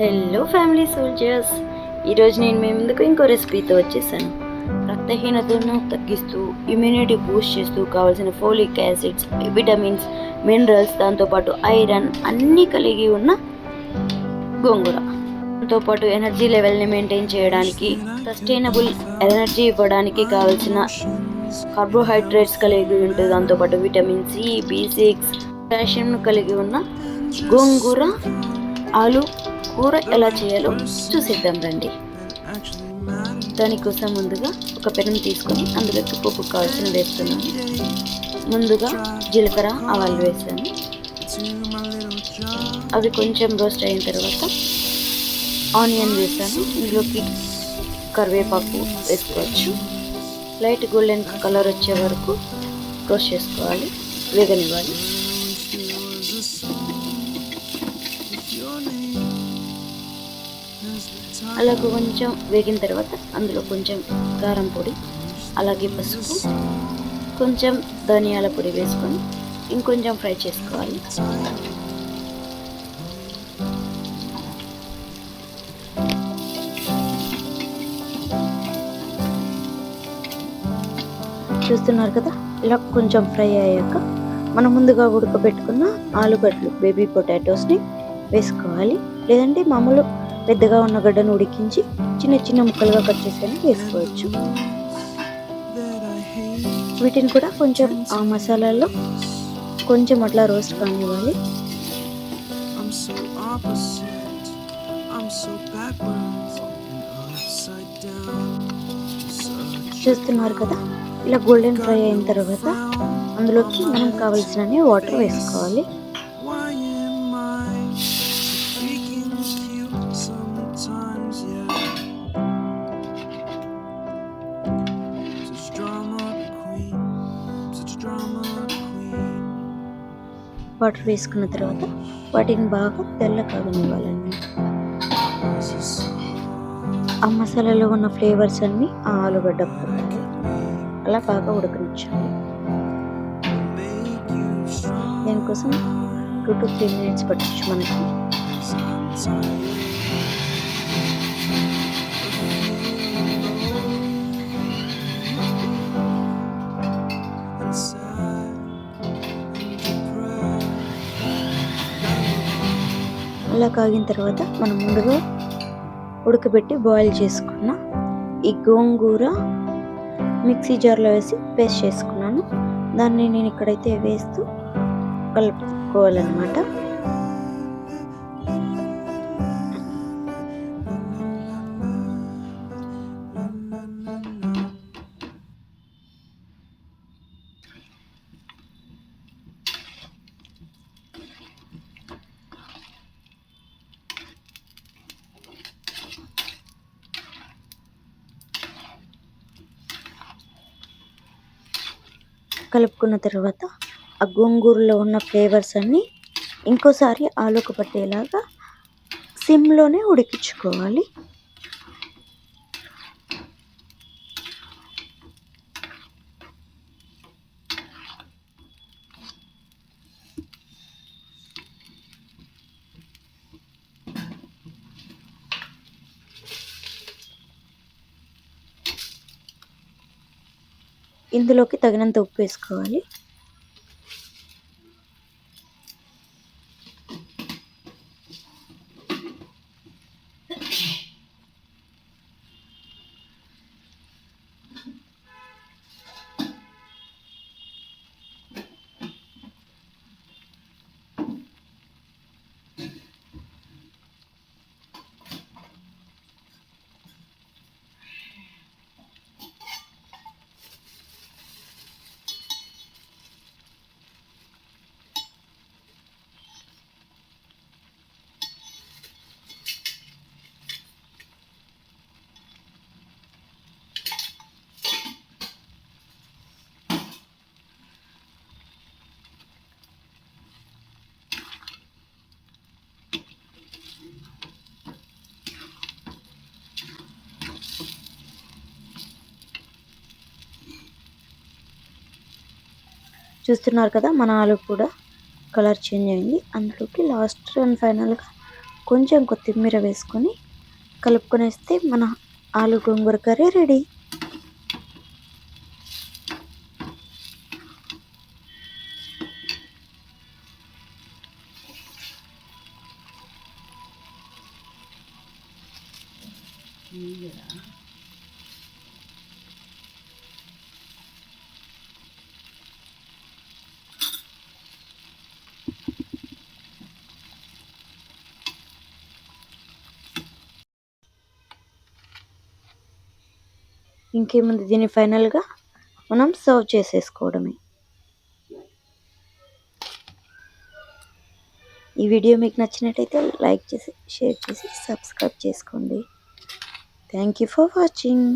Hello family soldiers ఈరోజు నేను మీ ముందుకు ఇంకో రెసిపీతో వచ్చేసాను. రక్తహీనతను తగ్గిస్తూ ఇమ్యూనిటీ బూస్ట్ చేస్తూ కావాల్సిన ఫోలిక్ యాసిడ్స్ విటమిన్స్ మినరల్స్ దాంతోపాటు ఐరన్ అన్నీ కలిగి ఉన్న గోంగూర. దాంతోపాటు ఎనర్జీ లెవెల్ని మెయింటైన్ చేయడానికి సస్టైనబుల్ ఎనర్జీ ఇవ్వడానికి కావాల్సిన కార్బోహైడ్రేట్స్ కలిగి ఉంటుంది దాంతోపాటు విటమిన్ సి బి సిక్స్ కాల్షియంను కలిగి ఉన్న గోంగూర ఆలు కూర ఎలా చేయాలో చూసేద్దాం రండి. దానికోసం ముందుగా ఒక పెనం తీసుకొని అందులోకి పప్పు కావాల్సిన వేస్తున్నాను ముందుగా జీలకర్ర ఆవాలు వేసాను. అవి కొంచెం రోస్ట్ అయిన తర్వాత ఆనియన్ వేసాను. ఇందులోకి కరివేపాకు వేసుకోవచ్చు. లైట్ గోల్డెన్ కలర్ వచ్చే వరకు రోస్ట్ చేసుకోవాలి వేగనివ్వాలి. అలా కొంచెం వేగిన తర్వాత అందులో కొంచెం కారం పొడి అలాగే పసుపు కొంచెం ధనియాల పొడి వేసుకొని ఇంకొంచెం ఫ్రై చేసుకోవాలి. చూస్తున్నారు కదా? ఇలా కొంచెం ఫ్రై అయ్యాక మనం ముందుగా ఉడకబెట్టుకున్న ఆలుగడ్డలు బేబీ పొటాటోస్ని వేసుకోవాలి. లేదంటే మామూలు పెద్దగా ఉన్న గడ్డను ఉడికించి చిన్న చిన్న ముక్కలుగా కట్ చేసి వేసుకోవచ్చు. వీటిని కూడా కొంచెం ఆ మసాలాల్లో కొంచెం అట్లా రోస్ట్ కానివ్వాలి. చూస్తున్నారు కదా? ఇలా గోల్డెన్ ఫ్రై అయిన తర్వాత అందులోకి మనం కావలసినన్ని వాటర్ వేసుకోవాలి. వాటర్ వేసుకున్న తర్వాత వాటిని బాగా తెల్ల కాగనివ్వాలండి. ఆ మసాలాలో ఉన్న ఫ్లేవర్స్ అన్నీ ఆ ఆలుగడ్డ పడతాయి అలా బాగా ఉడకనిచ్చాలి. దీనికోసం టూ టు త్రీ మినిట్స్ పట్టచ్చు మనకి. అలా కాగిన తర్వాత మనం ముందుగా ఉడకబెట్టి బాయిల్ చేసుకున్న ఈ గోంగూర మిక్సీ జార్లో వేసి పేస్ట్ చేసుకున్నాను. దాన్ని నేను ఇక్కడైతే వేస్తూ కలుపుకోవాలన్నమాట. కలుపుకున్న తర్వాత ఆ గోంగూరలో ఉన్న ఫ్లేవర్స్ అన్నీ ఇంకోసారి ఆలుకు పట్టేలాగా సిమ్లోనే ఉడికించుకోవాలి. ఇందులోకి తగినంత ఉప్పు వేసుకోవాలి. చూస్తున్నారు కదా మన ఆలు కూడా కలర్ చేంజ్ అయింది. అందులోకి లాస్ట్ అండ్ ఫైనల్గా కొంచెం కొత్తిమీర వేసుకొని కలుపుకొనిస్తే మన ఆలు గోంగూర కర్రీ రెడీ ఇంకేముంది? దీన్ని ఫైనల్గా మనం సర్వ్ చేసేసుకోవడమే. ఈ వీడియో మీకు నచ్చినట్టయితే లైక్ చేసి షేర్ చేసి సబ్స్క్రైబ్ చేసుకోండి. Thank you for watching?